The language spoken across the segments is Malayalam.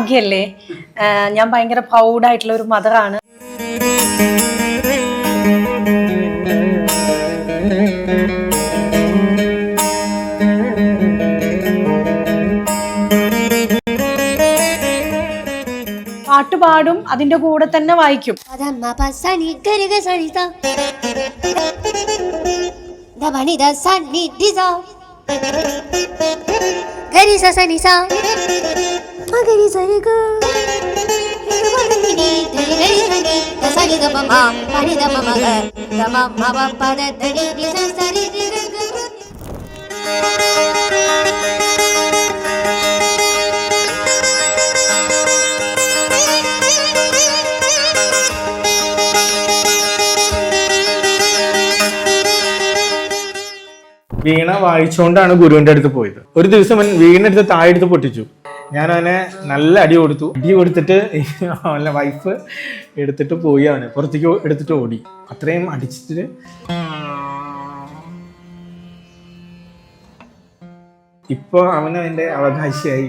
ഭാഗ്യല്ലേ? ഞാൻ ഭയങ്കര പ്രൗഡായിട്ടുള്ള ഒരു മദറാണ് പാട്ട് പാടും അതിന്റെ കൂടെ തന്നെ വായിക്കും. സനി ദിസ ഗരി സ സനി സ മഗരി സരി ഗ സനി ദ പമ പനി ദ മമ ഗ ദ മ. മ പ പ ദ ധ നി നി സ സരി രി ഗ ഗ ഗ. വീണ വായിച്ചുകൊണ്ടാണ് ഗുരുവിന്റെ അടുത്ത് പോയത്. ഒരു ദിവസം വീണ എടുത്ത് താഴെ എടുത്ത് പൊട്ടിച്ചു. ഞാൻ അവനെ നല്ല അടി കൊടുത്തു. അടി കൊടുത്തിട്ട് അവന്റെ വൈഫ് എടുത്തിട്ട് പോയി അവനെ. പുറത്തേക്ക് എടുത്തിട്ട് ഓടി. അത്രയും അടിച്ചിട്ട്. ഇപ്പൊ അവനവന്റെ അവകാശിയായി.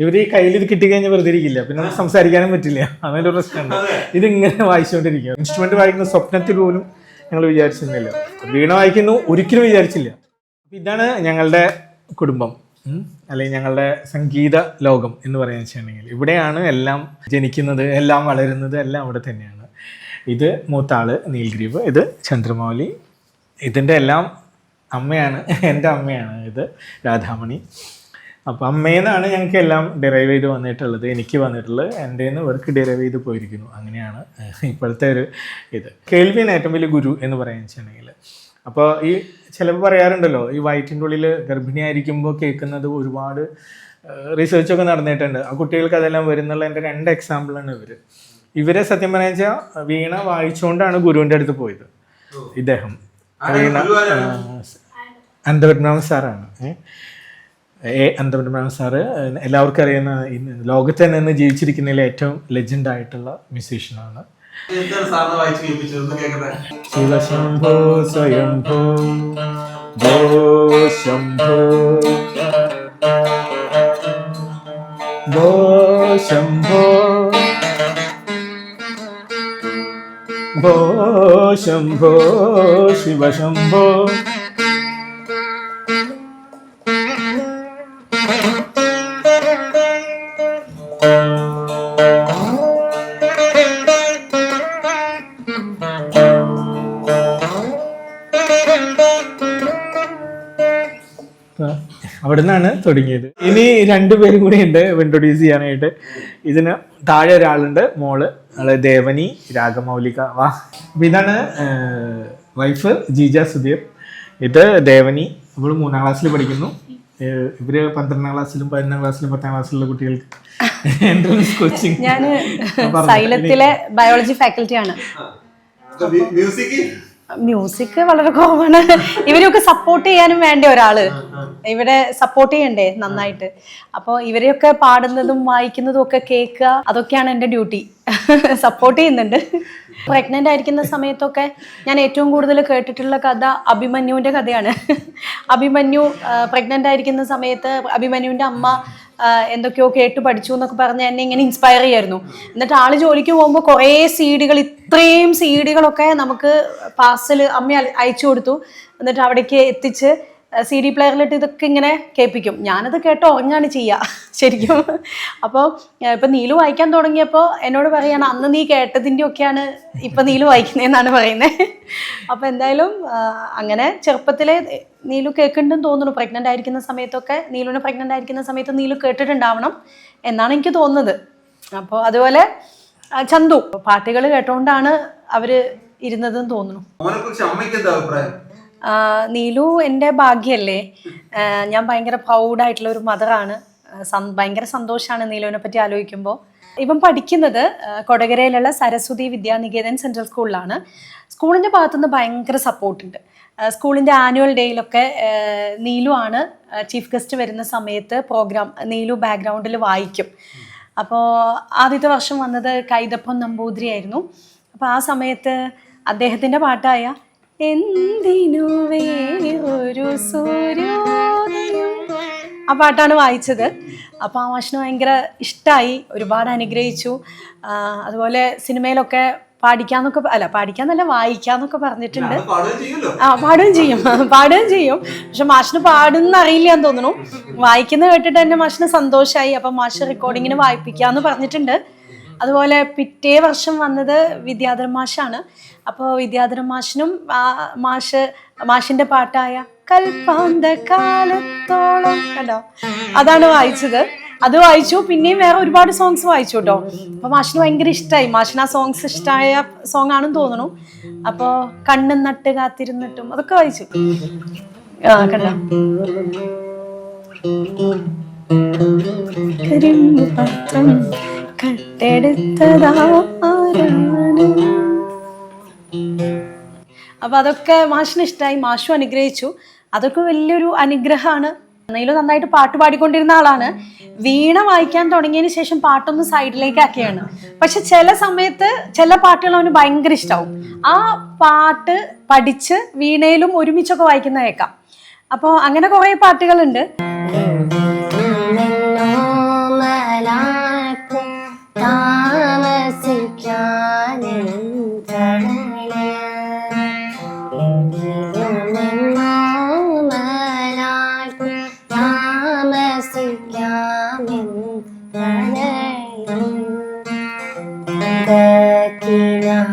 ഇവർ ഈ കയ്യിൽ ഇത് കിട്ടിക്കഴിഞ്ഞാൽ വെറുതെ ഇരിക്കില്ല. പിന്നെ നമുക്ക് സംസാരിക്കാനും പറ്റില്ല. അതിന്റെ ഒരു പ്രശ്നമുണ്ട്. ഇതിങ്ങനെ വായിച്ചുകൊണ്ടിരിക്കുക. ഇൻസ്ട്രുമെന്റ് വായിക്കുന്ന സ്വപ്നത്തിൽ പോലും ഞങ്ങൾ വിചാരിച്ചിരുന്നില്ല. വീണ വായിക്കുന്നു ഒരിക്കലും വിചാരിച്ചില്ല. ഇതാണ് ഞങ്ങളുടെ കുടുംബം. അല്ലെങ്കിൽ ഞങ്ങളുടെ സംഗീത ലോകം എന്ന് പറയുന്ന വെച്ചിട്ടുണ്ടെങ്കിൽ ഇവിടെയാണ് എല്ലാം ജനിക്കുന്നത് എല്ലാം വളരുന്നത് എല്ലാം അവിടെ തന്നെയാണ്. ഇത് മൂത്താൾ നീൽഗ്രീവ് ഇത് ചന്ദ്രമൗലി. ഇതിന്റെ എല്ലാം അമ്മയാണ് എന്റെ അമ്മയാണ് ഇത് രാധാമണി. അപ്പോൾ അമ്മയെന്നാണ് ഞങ്ങൾക്ക് എല്ലാം ഡെറൈവ് ചെയ്ത് വന്നിട്ടുള്ളത് എനിക്ക് വന്നിട്ടുള്ളത്. എന്റെ നിന്ന് ഇവർക്ക് ഡെറൈവ് ചെയ്ത് പോയിരിക്കുന്നു. അങ്ങനെയാണ് ഇപ്പോഴത്തെ ഒരു ഇത്. കേൾവിയാണ് ഏറ്റവും വലിയ ഗുരു എന്ന് പറയുക വെച്ചിട്ടുണ്ടെങ്കിൽ അപ്പോൾ ഈ ചിലവ് പറയാറുണ്ടല്ലോ ഈ വയറ്റിന്റെ ഉള്ളിൽ ഗർഭിണിയായിരിക്കുമ്പോൾ കേൾക്കുന്നത് ഒരുപാട് റിസർച്ചൊക്കെ നടന്നിട്ടുണ്ട്. ആ കുട്ടികൾക്ക് അതെല്ലാം വരുന്നുള്ള എന്റെ രണ്ട് എക്സാമ്പിളാണ് ഇവർ ഇവരെ. സത്യം പറഞ്ഞു വെച്ചാൽ വീണ വായിച്ചുകൊണ്ടാണ് ഗുരുവിന്റെ അടുത്ത് പോയത്. ഇദ്ദേഹം. വീണ അന്തപത്മനാഭൻ സാറാണ്. ഏ എ അന്തപത്മനാഭൻ സാറ് എല്ലാവർക്കും അറിയുന്ന ലോകത്തന്നെ ലോകത്ത് തന്നെ ജീവിച്ചിരിക്കുന്നതിൽ ഏറ്റവും ലെജൻഡായിട്ടുള്ള മ്യൂസീഷ്യനാണ് ശിവശംഭോ സ്വയംഭോ ഭോ ശംഭോ. ഭോ ശംഭോ. ഭോ ശംഭോ ശിവശംഭോ. അവിടെ നിന്നാണ് തുടങ്ങിയത്. ഇനി രണ്ടുപേരും കൂടി ഉണ്ട് ഇൻട്രൊഡ്യൂസ് ചെയ്യാനായിട്ട്. ഇതിന് താഴെ ഒരാളുണ്ട് മോൾ. ആൾ ദേവനി രാഗമൗലിക. വാ. ഇതാണ് വൈഫ് ജീജ സുധീർ. ഇത് ദേവനി. നമ്മൾ മൂന്നാം ക്ലാസ്സിൽ പഠിക്കുന്നു. ഇവർ പന്ത്രണ്ടാം ക്ലാസ്സിലും പതിനൊന്നാം ക്ലാസ്സിലും പത്താം ക്ലാസ്സിലുള്ള കുട്ടികൾക്ക് എൻട്രൻസ് കോച്ചിങ് ഞാൻ സൈലത്തിലെ ബയോളജി ഫാക്കൽറ്റിയാണ് മ്യൂസിക്? മ്യൂസിക് വളരെ കോമൺ ഇവരെയൊക്കെ സപ്പോർട്ട് ചെയ്യാനും വേണ്ട ഒരാൾ? ഇവിടെ സപ്പോർട്ട് ചെയ്യണ്ടേ നന്നായിട്ട്? അപ്പോൾ ഇവരെയൊക്കെ പാടുന്നതും വായിക്കുന്നതും ഒക്കെ കേൾക്കുക അതൊക്കെയാണ് എന്റെ ഡ്യൂട്ടി സപ്പോർട്ട് ചെയ്യുന്നുണ്ട്. പ്രഗ്നന്റ് ആയിരിക്കുന്ന സമയത്തൊക്കെ ഞാൻ ഏറ്റവും കൂടുതൽ കേട്ടിട്ടുള്ള കഥ അഭിമന്യുവിന്റെ കഥയാണ്. അഭിമന്യു പ്രഗ്നന്റ് ആയിരിക്കുന്ന സമയത്ത് അഭിമന്യുവിന്റെ അമ്മ എന്തൊക്കെയോ കേട്ട് പഠിച്ചു എന്നൊക്കെ പറഞ്ഞ് എന്നെ ഇങ്ങനെ ഇൻസ്പയർ ചെയ്യായിരുന്നു. എന്നിട്ട് ആൾ ജോലിക്ക് പോകുമ്പോൾ കുറേ സീഡികൾ ഇത്രയും സീഡികളൊക്കെ നമുക്ക് പാർസൽ അമ്മ അയ- അയച്ചു കൊടുത്തു. എന്നിട്ട് അവിടേക്ക് എത്തിച്ച് സി ഡി പ്ലെയറിലിട്ട് ഇതൊക്കെ ഇങ്ങനെ കേൾപ്പിക്കും. ഞാനത് കേട്ടോ ഉറങ്ങാണ് ചെയ്യുക ശരിക്കും. അപ്പോൾ ഇപ്പം നീലു വായിക്കാൻ തുടങ്ങിയപ്പോൾ എന്നോട് പറയാണ് അന്ന് നീ കേട്ടതിന്റെ ഒക്കെയാണ് ഇപ്പം നീലു വായിക്കുന്നതെന്നാണ് പറയുന്നത് അപ്പോൾ എന്തായാലും അങ്ങനെ ചെറുപ്പത്തിലെ നീലു കേൾക്കുന്നുണ്ടെന്ന് തോന്നുന്നു. പ്രഗ്നന്റ് ആയിരിക്കുന്ന സമയത്തൊക്കെ നീലുവിന് പ്രഗ്നന്റ് ആയിരിക്കുന്ന സമയത്ത് നീലു കേട്ടിട്ടുണ്ടാവണം എന്നാണ് എനിക്ക് തോന്നുന്നത്. അപ്പോൾ അതുപോലെ ചന്തു. പാട്ടുകൾ കേട്ടോണ്ടാണ് അവർ ഇരുന്നതെന്ന് തോന്നുന്നു. നീലു എന്റെ ഭാഗ്യല്ലേ? ഞാൻ ഭയങ്കര പ്രൗഡായിട്ടുള്ള ഒരു മദറാണ് ഭയങ്കര സന്തോഷമാണ് നീലുവിനെ പറ്റി ആലോചിക്കുമ്പോൾ ഇവൻ പഠിക്കുന്നത് കൊടകരയിലുള്ള സരസ്വതി വിദ്യാനികേതൻ സെൻട്രൽ സ്കൂളിലാണ് സ്കൂളിന്റെ ഭാഗത്തുനിന്ന് ഭയങ്കര സപ്പോർട്ടുണ്ട് സ്കൂളിന്റെ ആനുവൽ ഡേയിലൊക്കെ നീലു ആണ് ചീഫ് ഗസ്റ്റ് വരുന്ന സമയത്ത് പ്രോഗ്രാം നീലു ബാക്ക്ഗ്രൗണ്ടിൽ വായിക്കും. അപ്പോൾ ആദ്യത്തെ വർഷം വന്നത് കൈതപ്പം നമ്പൂതിരി ആയിരുന്നു. അപ്പോൾ ആ സമയത്ത് അദ്ദേഹത്തിന്റെ പാട്ടായ എന്തിനു ഒരു സൂര്യോദയം? ആ പാട്ടാണ് വായിച്ചത്. അപ്പോൾ ആ മാഷിന് ഭയങ്കര ഇഷ്ടമായി ഒരുപാട് അനുഗ്രഹിച്ചു. അതുപോലെ സിനിമയിലൊക്കെ പാടിക്കാന്നൊക്കെ അല്ല പാടിക്കാന്നല്ല വായിക്കാന്നൊക്കെ പറഞ്ഞിട്ടുണ്ട്. ആ പാടുകയും ചെയ്യും. പാടുകയും ചെയ്യും. പക്ഷെ മാഷിന് പാടുന്ന അറിയില്ല എന്ന് തോന്നുന്നു. വായിക്കുന്ന കേട്ടിട്ട് തന്നെ മാഷിന് സന്തോഷമായി അപ്പം മാഷ് റെക്കോർഡിങ്ങിന് വായിപ്പിക്കാന്ന് പറഞ്ഞിട്ടുണ്ട്. അതുപോലെ പിറ്റേ വർഷം വന്നത് വിദ്യാധരൻ മാഷാണ്. അപ്പോൾ വിദ്യാധരൻ മാഷിനും മാഷ് മാഷിന്റെ പാട്ടായ കൽപ്പാന്ത കാലത്തോളം കണ്ടോ? അതാണ് വായിച്ചത്. അത് വായിച്ചു പിന്നെയും വേറെ ഒരുപാട് സോങ്സ് വായിച്ചു കേട്ടോ. അപ്പൊ മാഷിന് ഭയങ്കര ഇഷ്ടമായി മാഷിന് ആ സോങ്സ് ഇഷ്ടമായ സോങ് ആണെന്ന് തോന്നുന്നു. അപ്പോ കണ്ണും നട്ട് കാത്തിരുന്നിട്ടും അതൊക്കെ വായിച്ചു. ആ കണ്ടോ? പത്രം അപ്പൊ അതൊക്കെ മാഷിന് ഇഷ്ടമായി മാഷും അനുഗ്രഹിച്ചു. അതൊക്കെ വലിയൊരു അനുഗ്രഹമാണ്. എന്നെങ്കിലും നന്നായിട്ട് പാട്ട് പാടിക്കൊണ്ടിരുന്ന ആളാണ്. വീണ വായിക്കാൻ തുടങ്ങിയതിന് ശേഷം പാട്ടൊന്ന് സൈഡിലേക്ക് ആക്കിയാണ് പക്ഷെ ചില സമയത്ത് ചില പാട്ടുകൾ അവന് ഭയങ്കര ഇഷ്ടമാവും ആ പാട്ട് പഠിച്ച് വീണയിലും ഒരുമിച്ചൊക്കെ വായിക്കുന്ന കേൾക്കാം അപ്പോൾ അങ്ങനെ കുറേ പാട്ടുകളുണ്ട്.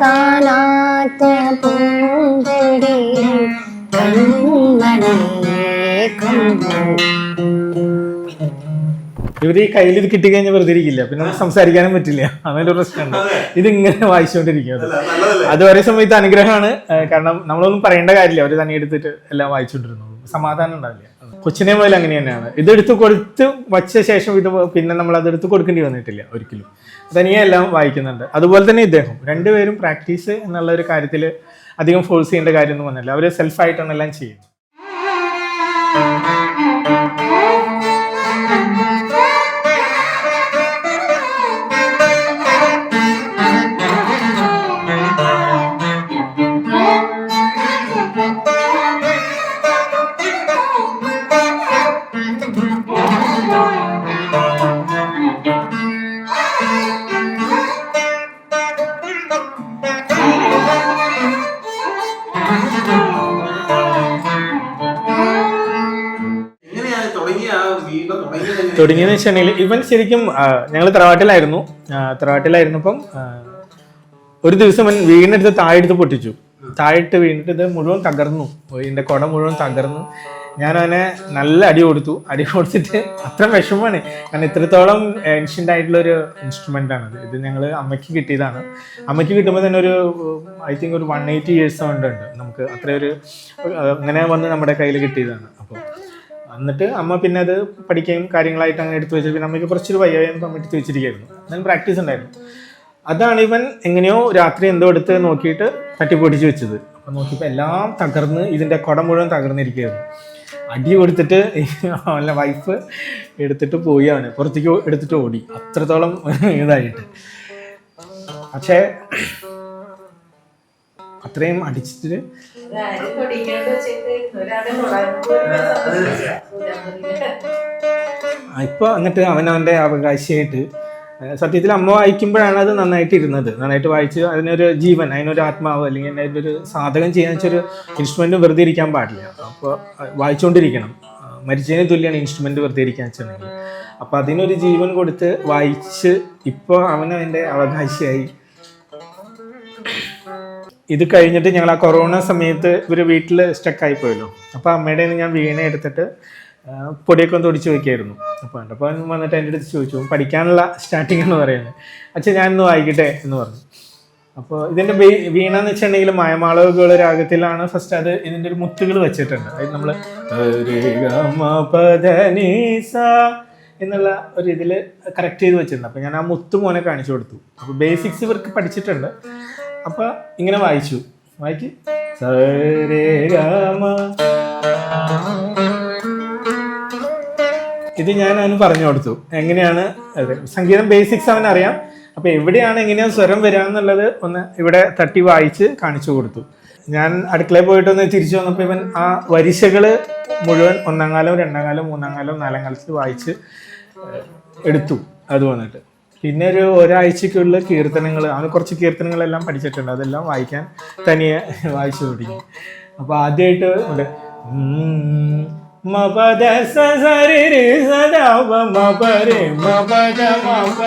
കാണാത്ത കൺമണിയെ ഇവർ ഈ കയ്യിൽ ഇത് കിട്ടിക്കഴിഞ്ഞാൽ വെറുതെ ഇരിക്കില്ല. പിന്നെ നമുക്ക് സംസാരിക്കാനും പറ്റില്ല. അങ്ങനെ ഒരു പ്രശ്നമുണ്ട്. ഇത് ഇങ്ങനെ വായിച്ചുകൊണ്ടിരിക്കും അത്. അത് ഒരേ സമയത്ത് അനുഗ്രഹമാണ്. കാരണം നമ്മളൊന്നും പറയേണ്ട കാര്യമില്ല. അവർ തന്നെ എടുത്തിട്ട് എല്ലാം വായിച്ചുകൊണ്ടിരുന്നു സമാധാനം ഉണ്ടാവില്ല. കൊച്ചിനെ മുതൽ അങ്ങനെ തന്നെയാണ്. ഇതെടുത്ത് കൊടുത്ത് വച്ച ശേഷം ഇത് പിന്നെ നമ്മൾ അത് എടുത്ത് കൊടുക്കേണ്ടി വന്നിട്ടില്ല ഒരിക്കലും. തനിയെ എല്ലാം വായിക്കുന്നുണ്ട്. അതുപോലെ തന്നെ ഇദ്ദേഹം. രണ്ടുപേരും പ്രാക്ടീസ് എന്നുള്ള ഒരു കാര്യത്തിൽ അധികം ഫോഴ്സ് ചെയ്യേണ്ട കാര്യമൊന്നും വന്നില്ല. അവർ സെൽഫായിട്ടാണ് എല്ലാം ചെയ്യുന്നത്. തുടങ്ങിയെന്ന് വെച്ചിട്ടുണ്ടെങ്കിൽ ഇവൻ ശരിക്കും ഞങ്ങൾ തറവാട്ടിലായിരുന്നു. തറവാട്ടിലായിരുന്നപ്പം ഒരു ദിവസം അവൻ വീണെടുത്ത് താഴെടുത്ത് പൊട്ടിച്ചു. താഴെട്ട് വീണിട്ട് ഇത് മുഴുവൻ തകർന്നു. ഇതിന്റെ കുട മുഴുവൻ തകർന്നു. ഞാൻ അവനെ നല്ല അടി കൊടുത്തു. അടി കൊടുത്തിട്ട് അത്ര വിഷമമാണ്. കാരണം ഇത്രത്തോളം ഏൻഷ്യന്റ് ആയിട്ടുള്ള ഒരു ഇൻസ്ട്രുമെന്റ് ആണ് ഇത് ഞങ്ങൾ അമ്മയ്ക്ക് കിട്ടിയതാണ്. അമ്മയ്ക്ക് കിട്ടുമ്പോൾ തന്നെ ഒരു ഐ തിങ്ക് ഒരു വൺ എയ്റ്റി ഇയേഴ്സ് ഉണ്ട്. നമുക്ക് അത്രയൊരു അങ്ങനെ വന്ന് നമ്മുടെ കയ്യിൽ കിട്ടിയതാണ്. അപ്പോൾ എന്നിട്ട് അമ്മ പിന്നെ അത് പഠിക്കുകയും കാര്യങ്ങളായിട്ട് അങ്ങനെ എടുത്തു വെച്ചു പിന്നെ അമ്മയ്ക്ക് കുറച്ചൊരു വയ്യായും അമ്മ എടുത്ത് വെച്ചിരിക്കുകയായിരുന്നു എന്നാലും പ്രാക്ടീസ് ഉണ്ടായിരുന്നു. അതാണ് ഇവൻ എങ്ങനെയോ രാത്രി എന്തോ എടുത്ത് നോക്കിയിട്ട് തട്ടിപ്പൊടിച്ച് വെച്ചത്. അപ്പം നോക്കിയപ്പോൾ എല്ലാം തകർന്ന് ഇതിന്റെ കുട മുഴുവൻ തകർന്നിരിക്കുകയായിരുന്നു. അടി കൊടുത്തിട്ട് അവന്റെ വൈഫ് എടുത്തിട്ട് പോയി അവന് പുറത്തേക്ക് എടുത്തിട്ട് ഓടി. അത്രത്തോളം ഇതായിട്ട്. പക്ഷേ അത്രയും അടിച്ചിട്ട് ഇപ്പൊ എന്നിട്ട് അവൻ അവന്റെ അവകാശിയായിട്ട് സത്യത്തിൽ അമ്മ വായിക്കുമ്പോഴാണ് അത് നന്നായിട്ട് ഇരുന്നത്. നന്നായിട്ട് വായിച്ച് അതിനൊരു ജീവൻ അതിനൊരു ആത്മാവ് അല്ലെങ്കിൽ അതിന്റെ ഒരു സാധകം ചെയ്യാന്ന് വെച്ചൊരു ഇൻസ്ട്രുമെന്റ് വെറുതെ ഇരിക്കാൻ പാടില്ല. അപ്പോൾ വായിച്ചുകൊണ്ടിരിക്കണം മരിച്ചതിന് തുല്യമാണ് ഇൻസ്ട്രുമെന്റ് വെറുതെ ഇരിക്കാൻ വെച്ചിട്ടുണ്ടെങ്കിൽ അപ്പോൾ അതിനൊരു ജീവൻ കൊടുത്ത് വായിച്ച് ഇപ്പോൾ അവൻ അവകാശിയായി ഇത് കഴിഞ്ഞിട്ട് ഞങ്ങൾ ആ കൊറോണ സമയത്ത് ഇവർ വീട്ടിൽ സ്റ്റക്കായി പോയല്ലോ. അപ്പോൾ അമ്മയുടെ ഞാൻ വീണ എടുത്തിട്ട് പൊടിയൊക്കെ ഒന്ന് തൊടിച്ച് വെക്കായിരുന്നു. അപ്പോൾ അവൻ വന്നിട്ട് എന്റെ അടുത്ത് ചോദിച്ചു പഠിക്കാനുള്ള സ്റ്റാർട്ടിംഗ് എന്ന് പറയുന്നത്. അച്ഛൻ ഞാനൊന്ന് വായിക്കട്ടെ എന്ന് പറഞ്ഞു. അപ്പോൾ ഇതിന്റെ ബേ- വീണ എന്ന് വെച്ചിട്ടുണ്ടെങ്കിൽ മയമാളവുകൾ രാഗത്തിലാണ് ഫസ്റ്റ് അത് ഇതിന്റെ ഒരു മുത്തുകൾ വെച്ചിട്ടുണ്ട്. അതായത് നമ്മൾ എന്നുള്ള ഒരു ഇതിൽ കറക്റ്റ് ചെയ്ത് വെച്ചിട്ടുണ്ട്. അപ്പോൾ ഞാൻ ആ മുത്ത് മോനെ കാണിച്ചു കൊടുത്തു. അപ്പോൾ ബേസിക്സ് ഇവർക്ക് പഠിച്ചിട്ടുണ്ട്. അപ്പോൾ ഇങ്ങനെ വായിച്ചു. വായിക്ക്. ഇത് ഞാൻ അവന് പറഞ്ഞു കൊടുത്തു. എങ്ങനെയാണ് സംഗീതം ബേസിക്സ് അവൻ അറിയാം. അപ്പൊ എവിടെയാണ് എങ്ങനെയാണ് സ്വരം വരിക എന്നുള്ളത് ഒന്ന് ഇവിടെ തട്ടി വായിച്ച് കാണിച്ചു കൊടുത്തു. ഞാൻ അടുക്കളയിൽ പോയിട്ടൊന്ന് തിരിച്ചു വന്നപ്പോൾ ഇവൻ ആ വരിശകൾ മുഴുവൻ ഒന്നാം കാലം രണ്ടാം കാലം മൂന്നാം കാലം നാലാം കാലത്തിൽ വായിച്ച് എടുത്തു. അത് വന്നിട്ട്. പിന്നെ ഒരു ഒരാഴ്ചക്കുള്ള കീർത്തനങ്ങൾ അവന് കുറച്ച് കീർത്തനങ്ങളെല്ലാം പഠിച്ചിട്ടുണ്ട്. അതെല്ലാം വായിക്കാൻ തനിയെ വായിച്ചു തുടങ്ങി. അപ്പൊ ആദ്യമായിട്ട് ഉണ്ട് ഉം, മപദ സ സരി രി സദാ വ മപരി മപദ മപ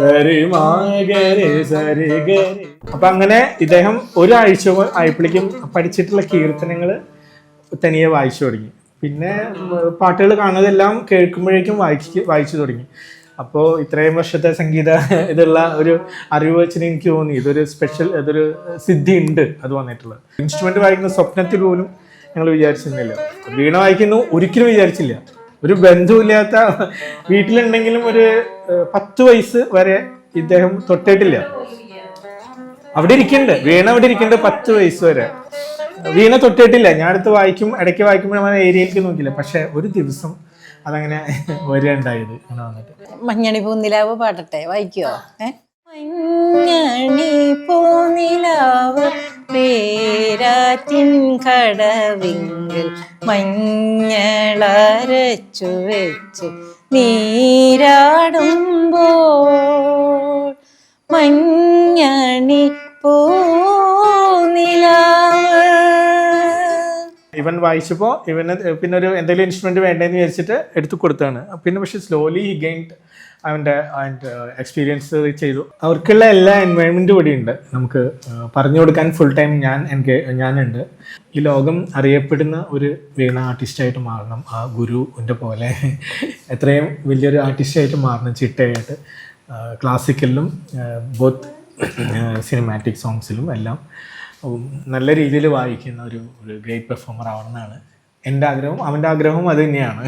സരി മാഗരി സരി ഗരി അപ്പൊ അങ്ങനെ ഇദ്ദേഹം ഒരാഴ്ച ആയപ്പോഴേക്കും പഠിച്ചിട്ടുള്ള കീർത്തനങ്ങൾ തനിയെ വായിച്ചു തുടങ്ങി. പിന്നെ പാട്ടുകൾ കാണുന്നതെല്ലാം കേൾക്കുമ്പോഴേക്കും വായിച്ച് വായിച്ചു തുടങ്ങി. അപ്പോൾ ഇത്രയും വർഷത്തെ സംഗീത ഇതുള്ള ഒരു അറിവ് വെച്ചിന് എനിക്ക് തോന്നി. ഇതൊരു സ്പെഷ്യൽ ഇതൊരു സിദ്ധി ഉണ്ട് അത് വന്നിട്ടുള്ളത്. ഇൻസ്ട്രുമെന്റ് വായിക്കുന്ന സ്വപ്നത്തിൽ പോലും ഞങ്ങൾ വിചാരിച്ചിരുന്നില്ല. വീണ വായിക്കുന്നു ഒരിക്കലും വിചാരിച്ചില്ല. ഒരു ബന്ധുവില്ലാത്ത വീട്ടിലുണ്ടെങ്കിലും ഒരു പത്ത് വയസ്സ് വരെ ഇദ്ദേഹം തൊട്ടിട്ടില്ല. അവിടെ ഇരിക്കുന്നുണ്ട് വീണ അവിടെ ഇരിക്കുന്നുണ്ട് പത്ത് വയസ്സ് വരെ. വീണ തൊട്ടിട്ടില്ല. ഞാനടുത്ത് വായിക്കും ഇടയ്ക്ക് വായിക്കുമ്പോൾ നമ്മൾ ഏരിയയിലേക്ക് നോക്കില്ല പക്ഷെ ഒരു ദിവസം അതങ്ങനെ വരികയുണ്ടായത്. അങ്ങനെ വന്നിട്ട്. മഞ്ഞണി പൂന്നിലാവ് പാടട്ടെ വായിക്കോ? മഞ്ഞണി പൂന്നിലാവ് പേരാറ്റിൻ കടവിങ്കിൽ മഞ്ഞളരച്ചു വെച്ച് നീരാടുമ്പോൾ. മഞ്ഞണി പൂനിലാവ് ഇവൻ വായിച്ചപ്പോൾ ഇവന് പിന്നെ ഒരു എന്തെങ്കിലും ഇൻസ്ട്രുമെന്റ് വേണ്ടതെന്ന് വിചാരിച്ചിട്ട് എടുത്തു കൊടുത്താണ്. പിന്നെ പക്ഷേ സ്ലോലി ഹി ഗെയിൻഡ് അവന്റെ അവന്റെ എക്സ്പീരിയൻസ് ചെയ്തു. അവർക്കുള്ള എല്ലാ എൻവയോൺമെന്റും ഇവിടെ ഉണ്ട് നമുക്ക് പറഞ്ഞു കൊടുക്കാൻ ഫുൾ ടൈം ഞാൻ എനിക്ക് ഞാനുണ്ട്. ഈ ലോകം അറിയപ്പെടുന്ന ഒരു വീണ ആർട്ടിസ്റ്റായിട്ട് മാറണം. ആ ഗുരുവിന്റെ പോലെ എത്രയും വലിയൊരു ആർട്ടിസ്റ്റായിട്ട് മാറണം ചിട്ടയായിട്ട്. ക്ലാസിക്കലിലും ബോത്ത് സിനിമാറ്റിക് സോങ്സിലും എല്ലാം. നല്ല രീതിയിൽ വായിക്കുന്ന ഒരു ഒരു ഗ്രേറ്റ് പെർഫോമർ ആവണമെന്നാണ് എന്റെ ആഗ്രഹവും. അവന്റെ ആഗ്രഹവും അത് തന്നെയാണ്.